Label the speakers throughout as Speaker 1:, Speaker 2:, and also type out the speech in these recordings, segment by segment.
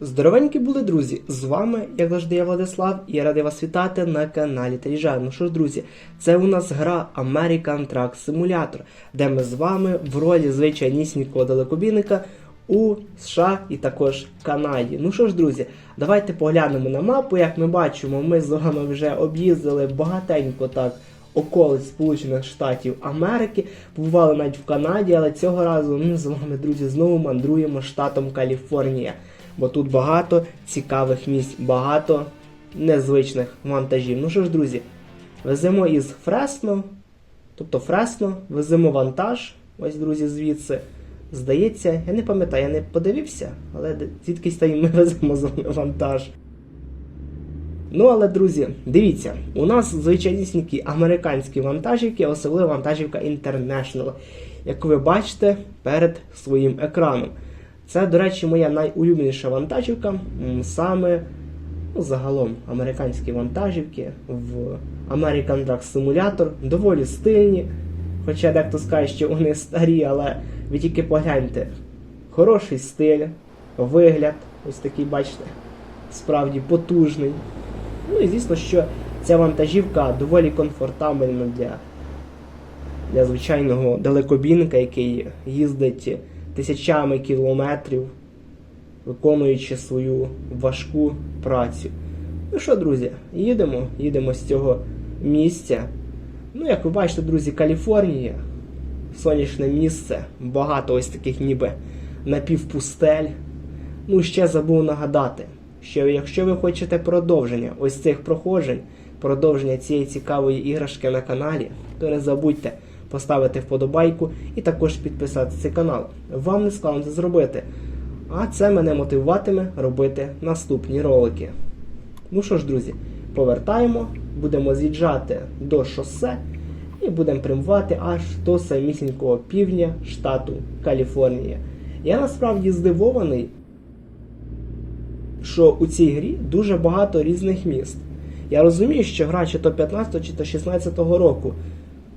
Speaker 1: Здоровенькі були друзі! З вами, як завжди, я Владислав, і я радий вас вітати на каналі Тріжа. Ну що ж, друзі, це у нас гра American Truck Simulator, де ми з вами в ролі звичайнісінького далекобійника у США і також Канаді. Ну що ж, друзі, давайте поглянемо на мапу. Як ми бачимо, ми з вами вже об'їздили багатенько так околиць Сполучених Штатів Америки, побували навіть в Канаді, але цього разу ми з вами, друзі, знову мандруємо штатом Каліфорнія. Бо тут багато цікавих місць, багато незвичних вантажів. Ну що ж, друзі, веземо із Фресно, тобто Фресно, веземо вантаж. Ось, друзі, звідси. Здається, я не пам'ятаю, я не подивився, але звідкись та й ми веземо вантаж. Ну, але, друзі, дивіться, у нас звичайнісінькі американські вантажівки, особливо вантажівка International, яку ви бачите перед своїм екраном. Це, до речі, моя найулюбленіша вантажівка, саме ну, загалом американські вантажівки в American Truck Simulator доволі стильні. Хоча дехто скаже, що вони старі, але ви тільки погляньте. Хороший стиль, вигляд, ось такий, бачите, справді потужний. Ну і звісно, що ця вантажівка доволі комфортабельна для, для звичайного далекобійника, який їздить тисячами кілометрів, виконуючи свою важку працю. Ну що, друзі, їдемо, їдемо з цього місця. Ну, як ви бачите, друзі, Каліфорнія, сонячне місце, багато ось таких ніби напівпустель. Ну, ще забув нагадати, що якщо ви хочете продовження ось цих проходжень, продовження цієї цікавої іграшки на каналі, то не забудьте поставити вподобайку і також підписатися цей канал. Вам не складно це зробити. А це мене мотивуватиме робити наступні ролики. Ну що ж, друзі, повертаємо, будемо з'їжджати до шосе і будемо прямувати аж до самісінького півдня штату Каліфорнія. Я насправді здивований, що у цій грі дуже багато різних міст. Я розумію, що гра чи то 15 чи то 16 року.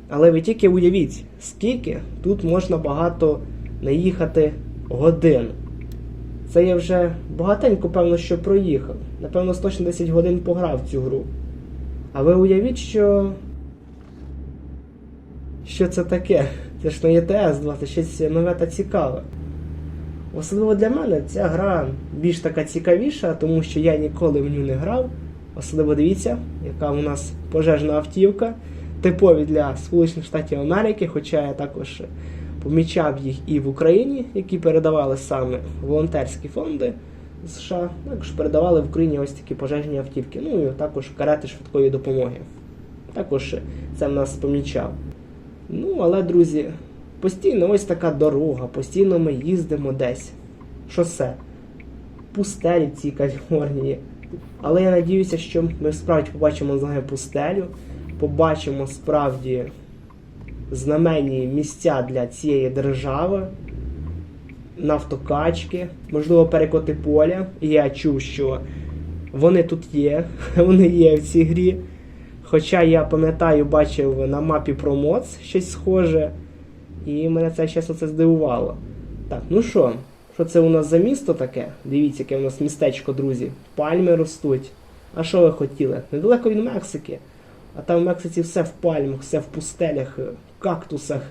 Speaker 1: Але ви тільки уявіть, скільки тут можна багато наїхати годин. Це я вже багатенько, певно, що проїхав. Напевно, 160 годин пограв цю гру. А ви уявіть, що. Що це таке? Це ж не ЄТС 2, це щось нове та цікаве. Особливо для мене ця гра більш така цікавіша, тому що я ніколи в ню не грав. Особливо дивіться, яка у нас пожежна автівка, типові для Сполучених Штатів Америки, хоча я також помічав їх і в Україні, які передавали саме волонтерські фонди США. Також передавали в Україні ось такі пожежні автівки. Ну і також карети швидкої допомоги. Також це в нас помічав. Ну, але, друзі, постійно ось така дорога, постійно ми їздимо десь. Шосе. Пустелі в цій Каліфорнії. Але я надіюся, що ми справді побачимо з вами пустелю, побачимо справді знаменні місця для цієї держави, нафтокачки, можливо, перекоти поля. Я чув, що вони тут є, вони є в цій грі. Хоча я пам'ятаю, бачив на мапі про МОЦ щось схоже, і мене це чесно це здивувало. Так, ну що, що це у нас за місто таке? Дивіться, яке у нас містечко, друзі. Пальми ростуть. А що ви хотіли? Недалеко від Мексики. А там в Мексиці все в пальмах, все в пустелях, кактусах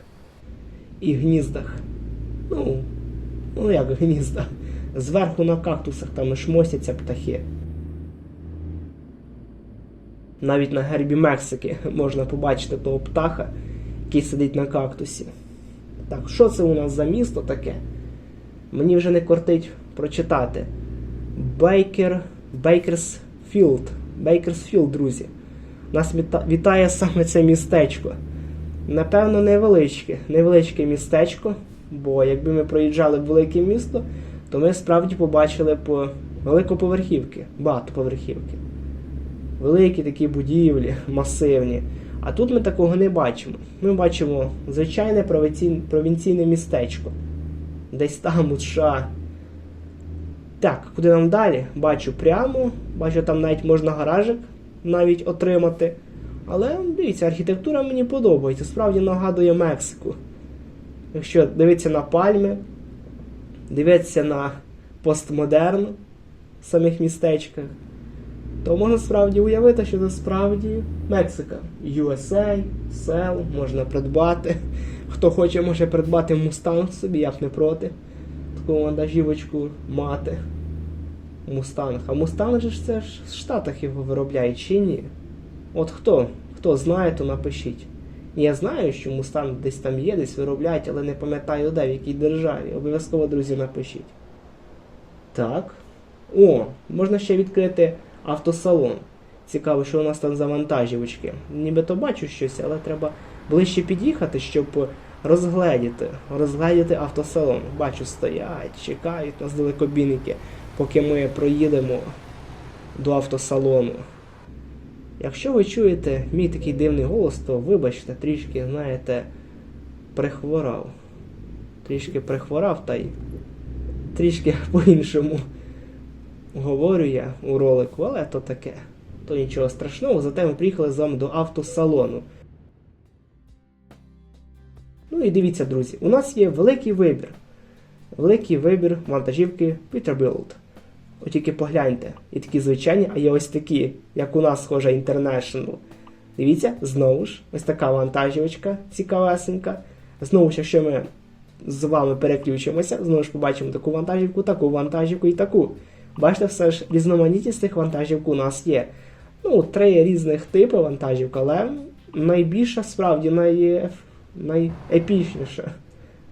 Speaker 1: і гніздах. Ну, ну як гнізда. Зверху на кактусах там шмостяться птахи. Навіть на гербі Мексики можна побачити того птаха, який сидить на кактусі. Так, що це у нас за місто таке? Мені вже не кортить прочитати. Бейкер. Бейкерсфілд. Бейкерсфілд, друзі. Нас вітає саме це містечко. Напевно, невеличке. Невеличке містечко, бо якби ми проїжджали в велике місто, то ми справді побачили по великоповерхівки, багатоповерхівки. Великі такі будівлі, масивні. А тут ми такого не бачимо. Ми бачимо звичайне провінційне містечко. Десь там у США. Так, куди нам далі? Бачу прямо, бачу, там навіть можна гаражик навіть отримати. Але дивіться, архітектура мені подобається, справді нагадує Мексику. Якщо дивитися на пальми, дивитися на постмодерн, самих містечках, то можна справді уявити, що це справді Мексика. USA, сел, можна придбати. Хто хоче, може придбати мустанг собі, я б не проти. Таку вантажівочку мати. Мустанг. А мустанг же це ж в Штатах його виробляють чи ні? От хто? Хто знає, то напишіть. Я знаю, що мустанг десь там є, десь виробляють, але не пам'ятаю де, в якій державі. Обов'язково, друзі, напишіть. Так. О, можна ще відкрити автосалон. Цікаво, що у нас там за вантажівочки. Нібито бачу щось, але треба ближче під'їхати, щоб розгледіти. Розгледіти автосалон. Бачу, стоять, чекають нас далекобійники, поки ми проїдемо до автосалону. Якщо ви чуєте мій такий дивний голос, то вибачте, трішки, знаєте, прихворав. Трішки прихворав та й трішки по-іншому говорю я у ролику, але то таке. То нічого страшного, зате ми приїхали з вами до автосалону. Ну і дивіться, друзі, у нас є великий вибір. Великий вибір вантажівки Peterbilt. От тільки погляньте, і такі звичайні, а є ось такі, як у нас схожа International. Дивіться, знову ж, ось така вантажівочка цікавесенька. Знову ж, якщо ми з вами переключимося, знову ж побачимо таку вантажівку, таку вантажівку і таку. Бачите, все ж різноманітність цих вантажівок у нас є. Ну, три різних типи вантажівок, але найбільша справді най... найепічніша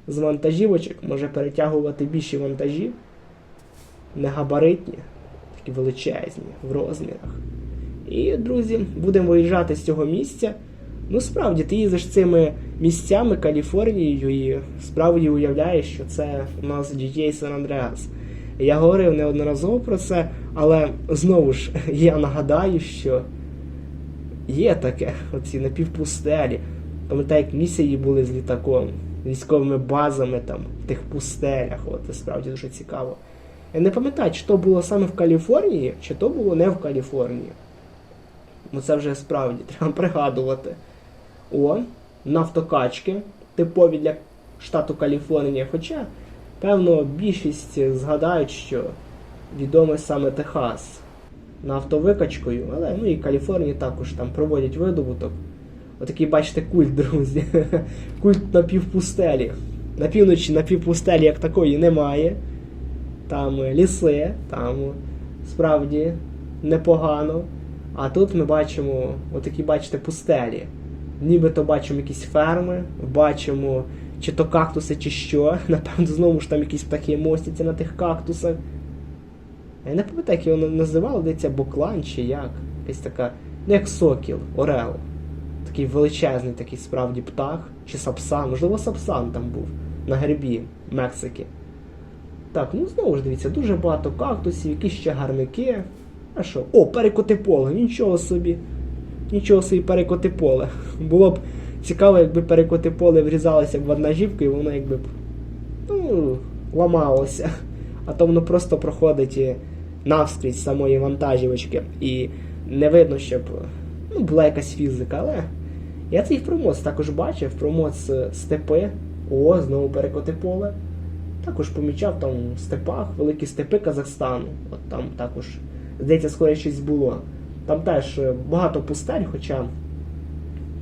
Speaker 1: з вантажівочок може перетягувати більші вантажі, негабаритні, такі величезні в розмірах. І, друзі, будемо виїжджати з цього місця. Ну, справді, ти їздиш цими місцями Каліфорнією і справді уявляєш, що це у нас GTA San Andreas. Я говорив неодноразово про це, але знову ж я нагадаю, що є таке, оці напівпустелі. Пам'ятаю, як місії були з літаком, військовими базами там, в тих пустелях. От, це справді дуже цікаво. Я не пам'ятаю, чи то було саме в Каліфорнії, чи то було не в Каліфорнії. Ну це вже справді треба пригадувати. О, нафтокачки, типові для штату Каліфорнія. Хоча, певно, більшість згадають, що відомий саме Техас нафтовикачкою, але ну і Каліфорнії також там проводять видобуток. Отакий, бачите, культ, друзі. Культ на півпустелі. На півночі на півпустелі як такої немає. Там ліси, там справді непогано. А тут ми бачимо отакі, бачите, пустелі. Нібито бачимо якісь ферми, бачимо чи то кактуси, чи що. Напевно, знову ж там якісь птахи мостяться на тих кактусах. Я не пам'ятаю, як його називали, здається, Боклан чи як. Якась така, ну як сокіл, Орел. Такий величезний такий справді птах. Чи сапсан, можливо, сапсан там був на гербі Мексики. Так, ну знову ж дивіться, дуже багато кактусів, якісь ще гарники. А що? О, перекоти поле, нічого собі. Нічого собі перекоти поле. Було б цікаво, якби перекоти поле врізалося в вантажівку і воно якби б ну, ламалося. А то воно просто проходить і навскрізь самої вантажівочки. І не видно, щоб ну, була якась фізика, але я цей промоц також бачив, промоц степи. О, знову перекоти поле. Також помічав там в степах, великі степи Казахстану. От там також, здається, скоро щось було. Там теж багато пустель, хоча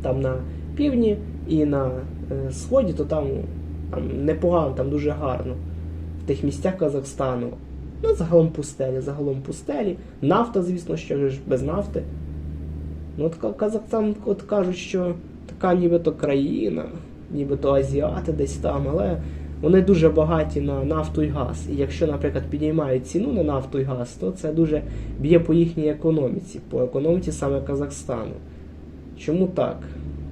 Speaker 1: там на півдні і на е, сході, то там, там непогано, там дуже гарно. В тих місцях Казахстану. Ну, загалом пустелі, загалом пустелі. Нафта, звісно, що ж без нафти. Ну, от Казахстан от кажуть, що така нібито країна, нібито азіати десь там, але вони дуже багаті на нафту і газ. І якщо, наприклад, підіймають ціну на нафту і газ, то це дуже б'є по їхній економіці, по економіці саме Казахстану. Чому так?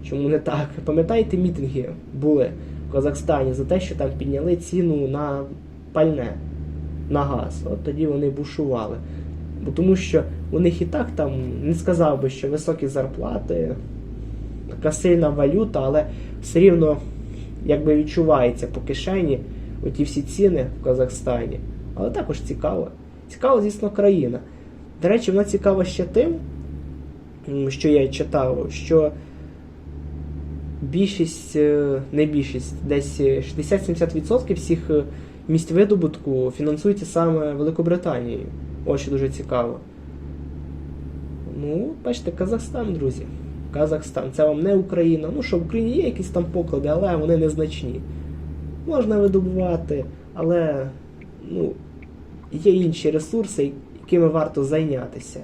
Speaker 1: Чому не так? Пам'ятаєте, мітинги були в Казахстані за те, що там підняли ціну на пальне, на газ. От тоді вони бушували. Бо тому що у них і так там не сказав би, що високі зарплати, така сильна валюта, але все рівно якби відчувається по кишені оті всі ціни в Казахстані. Але також цікаво. Цікава, звісно, країна. До речі, вона цікава ще тим, що я читав, що більшість, е, не більшість, десь 60-70% всіх е, місць видобутку фінансується саме Великобританією. Ось що дуже цікаво. Ну, бачите, Казахстан, друзі. Казахстан. Це вам не Україна. Ну що, в Україні є якісь там поклади, але вони незначні. Можна видобувати, але ну, є інші ресурси, якими варто зайнятися.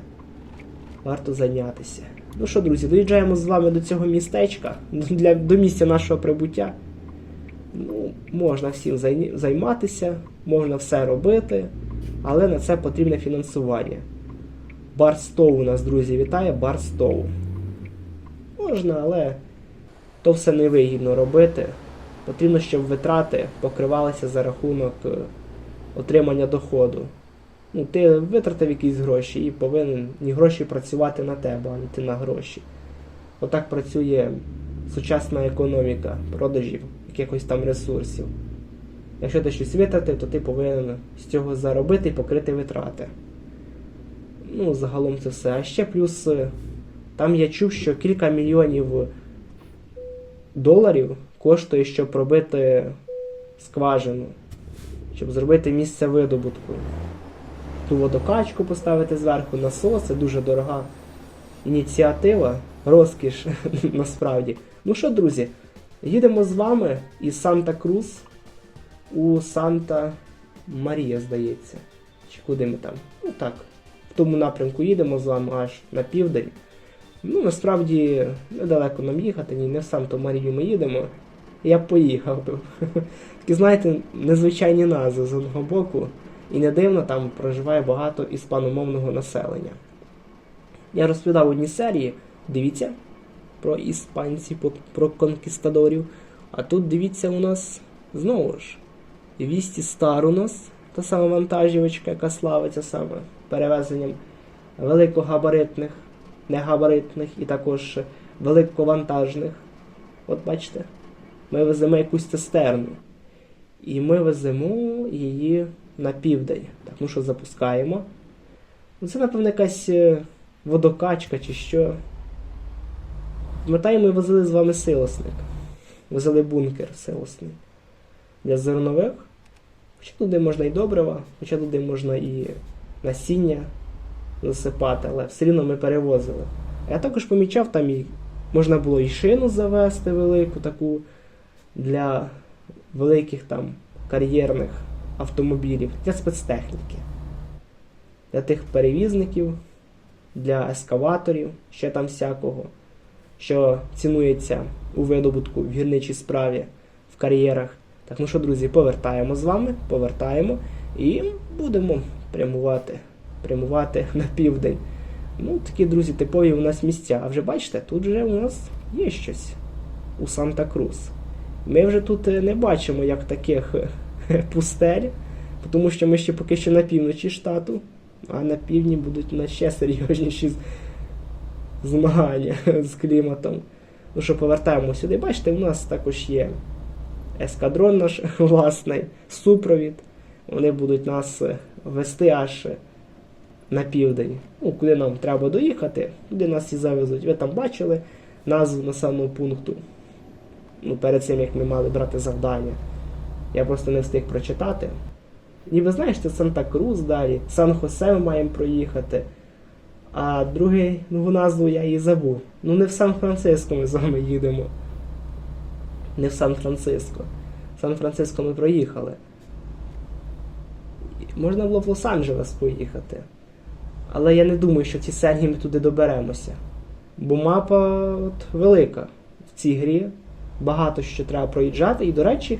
Speaker 1: Варто зайнятися. Ну що, друзі, доїжджаємо з вами до цього містечка, для, до місця нашого прибуття. Ну, можна всім займатися, можна все робити, але на це потрібне фінансування. Барстоу у нас, друзі, вітає Барстоу. Можна, але то все невигідно робити. Потрібно, щоб витрати покривалися за рахунок е, отримання доходу. Ну, ти витратив якісь гроші і повинен ні гроші працювати на тебе, а не ти на гроші. Отак працює сучасна економіка продажів якихось там ресурсів. Якщо ти щось витратив, то ти повинен з цього заробити і покрити витрати. Ну, загалом це все. А ще плюс е, там я чув, що кілька мільйонів доларів коштує, щоб пробити скважину, щоб зробити місце видобутку. Ту водокачку поставити зверху, насос, це дуже дорога ініціатива, розкіш насправді. Ну що, друзі, їдемо з вами із Санта-Крус у Санта Марія, здається. Чи куди ми там? Ну так, в тому напрямку їдемо з вами аж на південь. Ну, насправді, недалеко нам їхати, ні, не в Санту Марію ми їдемо. Я б поїхав. Такі, знаєте, незвичайні назви з одного боку. І не дивно, там проживає багато іспаномовного населення. Я розповідав в одній серії, дивіться, про іспанців, про- конкістадорів. А тут дивіться у нас знову ж. Вісті Стар нас, та сама вантажівочка, яка славиться саме перевезенням великогабаритних, негабаритних і також великовантажних. От бачите, ми веземо якусь цистерну. І ми веземо її на південь. Так, ну що, запускаємо. Ну, Це, напевно, якась е, водокачка чи що. Пам'ятаю, ми возили з вами силосник. Возили бункер силосний для зернових. Хоча туди можна і добрива, хоча туди можна і насіння засипати, але все рівно ми перевозили. Я також помічав, там і можна було і шину завести велику таку для великих там кар'єрних автомобілів, для спецтехніки, для тих перевізників, для ескаваторів, ще там всякого, що цінується у видобутку в гірничій справі в кар'єрах. Так, ну що, друзі, повертаємо з вами, повертаємо і будемо прямувати, прямувати на південь. Ну, такі, друзі, типові у нас місця. А вже бачите, тут вже у нас є щось у Санта-Крус. Ми вже тут е, не бачимо як таких е, пустель, тому що ми ще поки що на півночі штату, а на півдні будуть у нас ще серйозніші змагання з кліматом. Ну що, повертаємо сюди. Бачите, у нас також є ескадрон наш власний, супровід. Вони будуть нас е, вести аж на південь. Ну, куди нам треба доїхати, туди нас і завезуть. Ви там бачили назву населеного пункту. Ну, перед цим як ми мали брати завдання. Я просто не встиг прочитати. Ніби знаєш, це Санта-Крус далі, Сан-Хосе ми маємо проїхати. А другий, нову назву я її забув. Ну не в Сан-Франциско ми з вами їдемо. Не в Сан-Франциско. Сан-Франциско ми проїхали. Можна було в Лос-Анджелес поїхати. Але я не думаю, що в цій серії ми туди доберемося. Бо мапа от, велика в цій грі. Багато що треба проїжджати. І, до речі,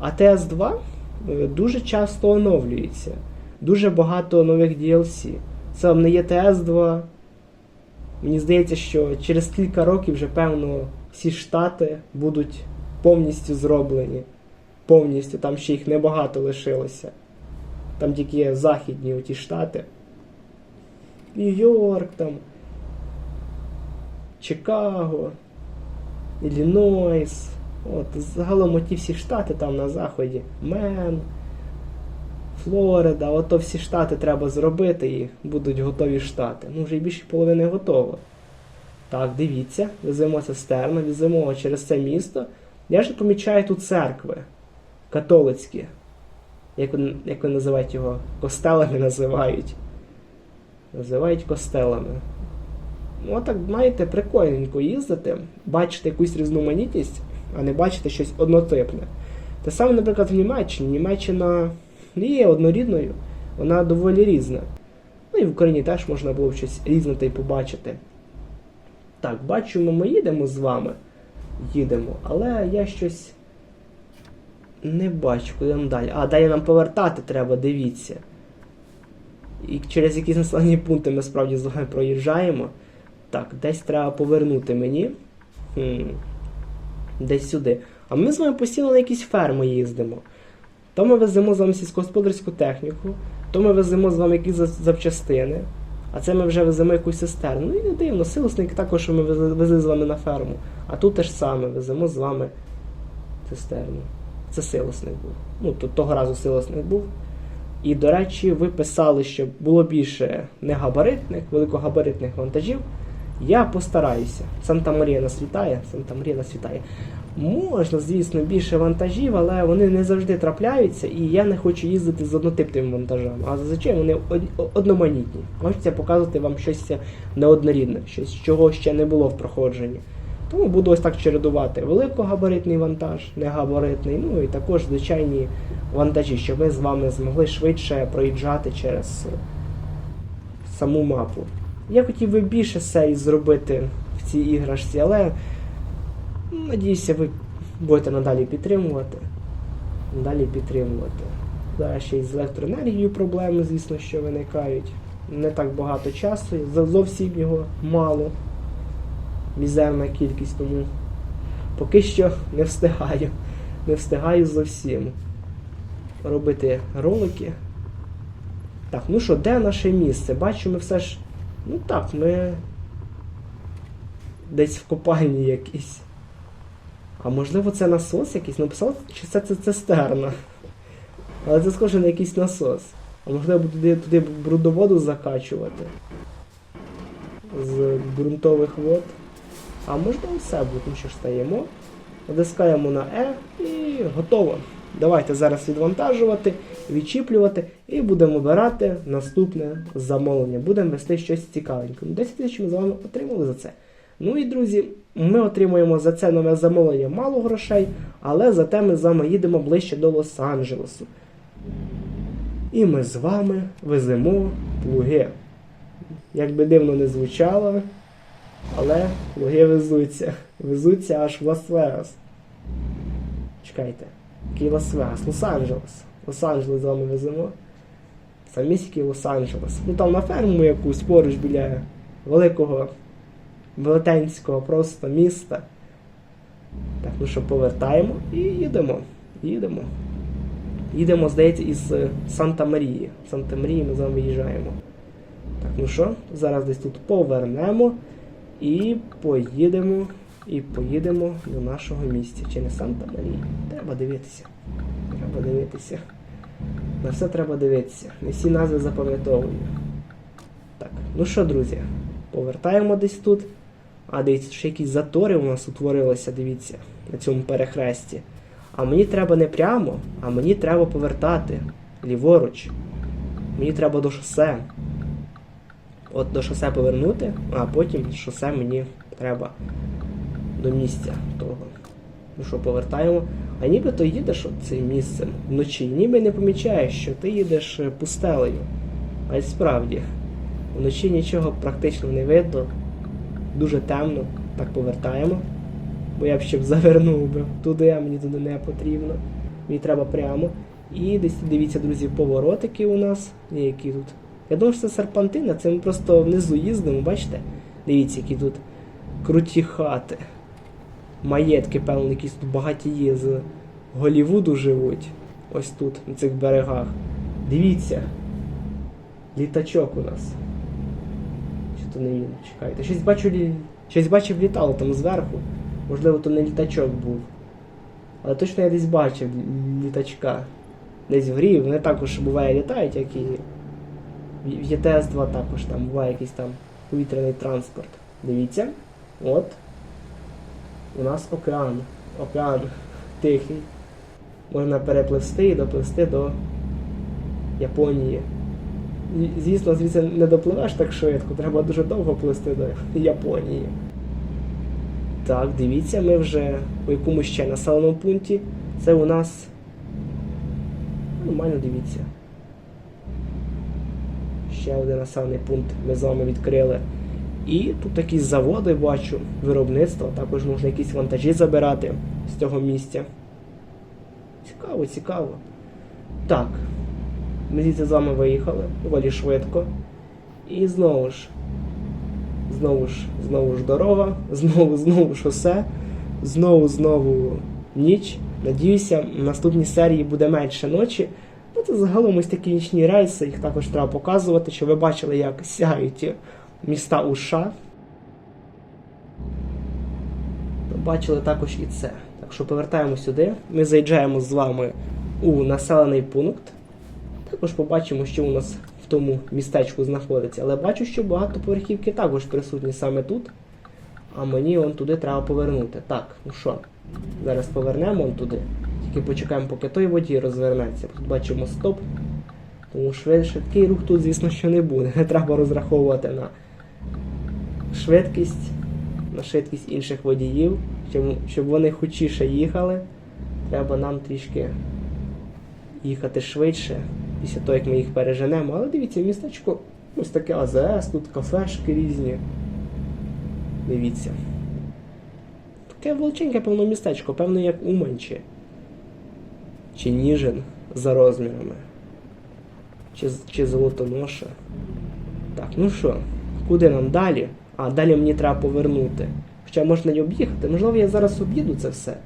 Speaker 1: АТС 2 е, дуже часто оновлюється. Дуже багато нових DLC. Це вам не є ТС-2. Мені здається, що через кілька років вже, певно, всі штати будуть повністю зроблені. Повністю, там ще їх небагато лишилося. Там тільки є західні оті штати. Нью-Йорк там. Чикаго, Іллінойс. От, загалом оті всі штати там на заході. Мен, Флорида, ото всі штати треба зробити і будуть готові штати. Ну, вже й більше половини готово. Так, дивіться, веземо цистерну, веземо через це місто. Я ж помічаю тут церкви католицькі. Як, як вони називають його? Костелами називають. Називають костелами. Ну, так, знаєте, прикольненько їздити, бачити якусь різноманітність, а не бачити щось однотипне. Те саме, наприклад, в Німеччині. Німеччина не є однорідною, вона доволі різна. Ну і в Україні теж можна було щось різне та й побачити. Так, бачимо, ми їдемо з вами. Їдемо, але я щось не бачу, куди нам далі. А, далі нам повертати треба, дивіться. І через якісь населені пункти ми справді з вами проїжджаємо. Так, десь треба повернути мені. Хм. Десь сюди. А ми з вами постійно на якісь ферми їздимо. То ми веземо з вами сільськогосподарську техніку, то ми веземо з вами якісь запчастини, а це ми вже веземо якусь цистерну. Ну і не дивно, силосники також ми везли з вами на ферму. А тут те ж саме веземо з вами цистерну. Це силосник був. Ну, то, того разу силосник був. І, до речі, ви писали, що було більше негабаритних, великогабаритних вантажів. Я постараюся. Санта Марія нас вітає. Санта Марія нас вітає. Можна, звісно, більше вантажів, але вони не завжди трапляються, і я не хочу їздити з однотипними вантажами. А зазвичай вони од- одноманітні. Хочеться показувати вам щось неоднорідне, щось, чого ще не було в проходженні. Тому буду ось так чередувати великогабаритний вантаж, негабаритний, ну і також звичайні вантажі, щоб ми з вами змогли швидше проїжджати через саму мапу. Я хотів би більше серій зробити в цій іграшці, але надіюся, ви будете надалі підтримувати. Надалі підтримувати. Зараз ще й з електроенергією проблеми, звісно, що виникають. Не так багато часу, зовсім його мало. Мізерна кількість, тому поки що не встигаю. Не встигаю зовсім робити ролики. Так, ну що, де наше місце? Бачимо все ж. Ну так, ми десь в копальні якійсь. А можливо це насос якийсь? Написали, чи це, це цистерна. Але це схоже на якийсь насос. А можливо туди, туди брудоводу закачувати з ґрунтових вод. А можливо все буде. Ну що стаємо. Натискаємо на E і готово. Давайте зараз відвантажувати, відчіплювати і будемо обирати наступне замовлення. Будемо вести щось цікавеньке. Ну, 10 тисяч ми з вами отримали за це. Ну і друзі, ми отримуємо за це нове замовлення мало грошей, але зате ми з вами їдемо ближче до Лос-Анджелесу. І ми з вами веземо плуги. Як би дивно не звучало, але плуги везуться. Везуться аж в Лас-Вегас. Чекайте. Який Лас-Вегас? Лос-Анджелес. Лос-Анджелес з вами веземо. Самісінький Лос-Анджелес. Ну там на ферму якусь поруч біля великого велетенського просто міста. Так, ну що, повертаємо і їдемо. Їдемо. Їдемо, здається, із е, Санта-Марії. Санта-Марії ми з вами виїжджаємо. Так, ну що, зараз десь тут повернемо і поїдемо. І поїдемо до нашого місця. Чи не Санта-Марія? Треба дивитися. Треба дивитися. На все треба дивитися. Не всі назви запам'ятовую. Так, ну що, друзі, повертаємо десь тут. А дивіться, ще якісь затори у нас утворилися, дивіться, на цьому перехресті. А мені треба не прямо, а мені треба повертати ліворуч. Мені треба до шосе. От до шосе повернути, а потім шосе мені треба до місця того. Ну що, повертаємо. А ніби то їдеш цим місцем вночі, ніби не помічаєш, що ти їдеш е, пустелею. А й справді, вночі нічого практично не видно, дуже темно. Так повертаємо. Бо я б ще б завернув би туди, а мені туди не потрібно. Мені треба прямо. І десь дивіться, друзі, поворотики у нас. Які тут. Я думаю, що це серпантина, це ми просто внизу їздимо, бачите? Дивіться, які тут круті хати. Маєтки, певно, якісь тут багатії з Голівуду живуть. Ось тут, на цих берегах. Дивіться. Літачок у нас. Чи то не він? Чекайте. Щось бачу, щось бачив літало там зверху. Можливо, то не літачок був. Але точно я десь бачив літачка. Десь в грі. Вони також буває літають, як і в- в ЄТС-2 також там буває якийсь там повітряний транспорт. Дивіться. От. У нас океан. Океан тихий. Можна перепливсти і допливсти до Японії. Звісно, звідси не допливеш так швидко, треба дуже довго плисти до Японії. Так, дивіться, ми вже у якомусь ще населеному пункті. Це у нас. Нормально дивіться. Ще один населений пункт ми з вами відкрили. І тут якісь заводи бачу, виробництво, також можна якісь вантажі забирати з цього місця. Цікаво, цікаво. Так. Ми звідси з вами виїхали доволі швидко. І знову ж. Знову ж, знову ж дорога, знову, знову шосе, знову, знову ніч. Надіюся, в наступній серії буде менше ночі. Це загалом ось такі нічні рейси, їх також треба показувати, щоб ви бачили, як сяють міста у США. Бачили також і це. Так що повертаємо сюди. Ми заїжджаємо з вами у населений пункт. Також побачимо, що у нас в тому містечку знаходиться. Але бачу, що багатоповерхівки також присутні саме тут. А мені он туди треба повернути. Так, ну що, зараз повернемо он туди. Тільки почекаємо, поки той водій розвернеться. Тут бачимо стоп. Тому швид, швидкий рух тут, звісно, що не буде. Не треба розраховувати на швидкість, на швидкість інших водіїв, щоб, вони хочіше їхали. Треба нам трішки їхати швидше після того, як ми їх переженемо. Але дивіться, містечко ось таке АЗС, тут кафешки різні. Дивіться. Таке величеньке, певно, містечко, певно, як Уманчі. Чи Ніжин за розмірами. Чи, чи Золотоноша. Так, ну що, куди нам далі? А, далі мені треба повернути. Хоча можна й об'їхати. Можливо, я зараз об'їду це все.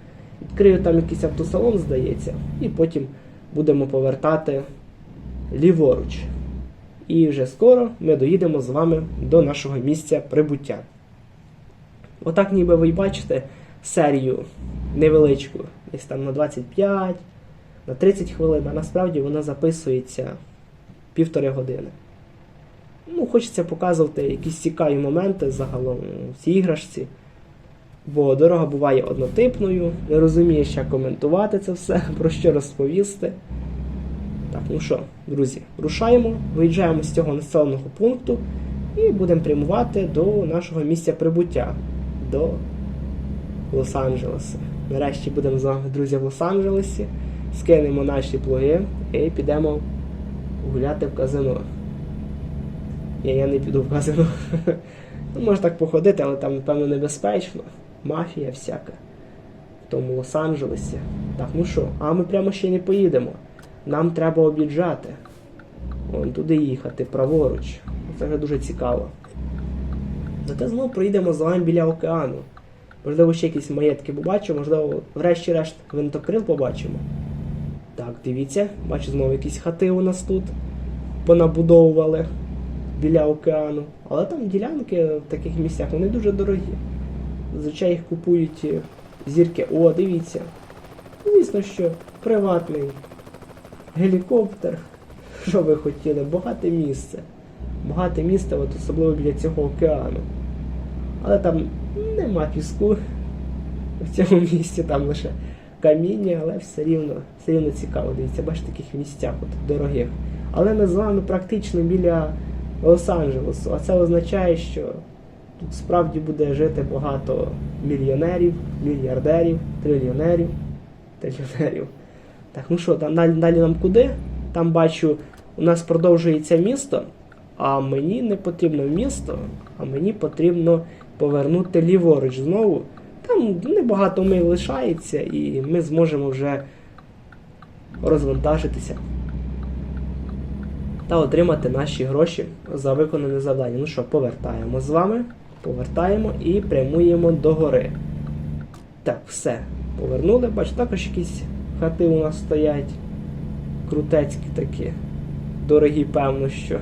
Speaker 1: Відкрию там якийсь автосалон, здається, і потім будемо повертати ліворуч. І вже скоро ми доїдемо з вами до нашого місця прибуття. Отак, ніби ви бачите серію невеличку, десь там на 25, на 30 хвилин, а насправді вона записується півтори години. Ну, хочеться показувати якісь цікаві моменти загалом в цій іграшці. Бо дорога буває однотипною, не розумієш, як коментувати це все, про що розповісти. Так, ну що, друзі, рушаємо, виїжджаємо з цього населеного пункту і будемо прямувати до нашого місця прибуття, до Лос-Анджелеса. Нарешті будемо з вами, друзі, в Лос-Анджелесі, скинемо наші плуги і підемо гуляти в казино. Я, я не піду в казино. Ну, може так походити, але там, напевно, небезпечно. Мафія всяка. В тому Лос-Анджелесі. Так, ну що, а ми прямо ще не поїдемо. Нам треба об'їжджати. Вон туди їхати, праворуч. Це вже дуже цікаво. Зате знову проїдемо з вами біля океану. Можливо, ще якісь маєтки побачимо, можливо, врешті-решт гвинтокрил побачимо. Дивіться, бачу знову якісь хати у нас тут понабудовували біля океану. Але там ділянки в таких місцях вони дуже дорогі. Зазвичай їх купують е, зірки. О, дивіться. Звісно, що приватний гелікоптер. Що ви хотіли? Багате місце. Багате місце, от особливо біля цього океану. Але там нема піску в цьому місці, там лише каміння, але все рівно, все рівно цікаво. Дивіться, бачите, таких місцях от, дорогих. Але з практично біля Лос-Анджелесу. А це означає, що тут справді буде жити багато мільйонерів, мільярдерів, трильйонерів, трильйонерів. Так, ну що, далі, далі нам куди? Там бачу, у нас продовжується місто, а мені не потрібно місто, а мені потрібно повернути ліворуч знову. Там небагато миль лишається, і ми зможемо вже розвантажитися та отримати наші гроші за виконане завдання. Ну що, повертаємо з вами, повертаємо і прямуємо до гори. Так, все. Повернули. Бачу, також якісь хати у нас стоять. Крутецькі такі. Дорогі, певно, що.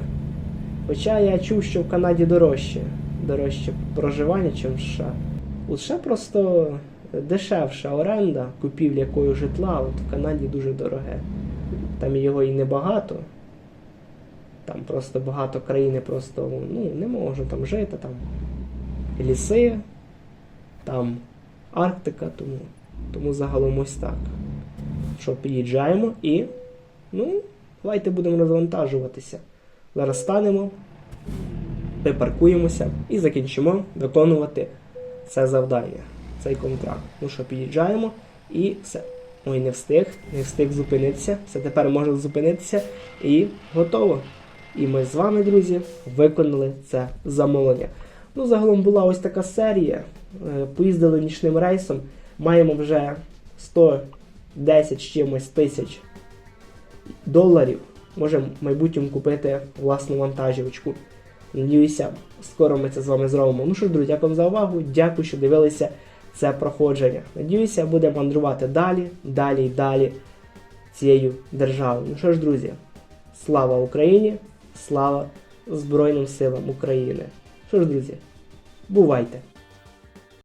Speaker 1: Хоча я чув, що в Канаді дорожче. Дорожче проживання, ніж в США. США просто дешевша оренда, купівля якої житла, от в Канаді дуже дороге. Там його і небагато. Там просто багато країни просто ну, не можуть там жити, там ліси, там Арктика, тому, тому загалом ось так. Що, під'їжджаємо і ну, давайте будемо розвантажуватися. Зараз станемо, припаркуємося і закінчимо виконувати це завдання, цей контракт. Ну що, під'їжджаємо і все. Ой, не встиг, не встиг зупинитися. Все тепер можна зупинитися і готово. І ми з вами, друзі, виконали це замовлення. Ну, загалом була ось така серія. Е, Поїздили нічним рейсом. Маємо вже 110 чимось тисяч доларів. Можемо в майбутньому купити власну вантажівочку. Надіюся, скоро ми це з вами зробимо. Ну що ж, друзі, дякую за увагу. Дякую, що дивилися це проходження. Надіюся, будемо мандрувати далі, далі і далі цією державою. Ну що ж, друзі, слава Україні! Слава Збройним силам України! Що ж, друзі, бувайте!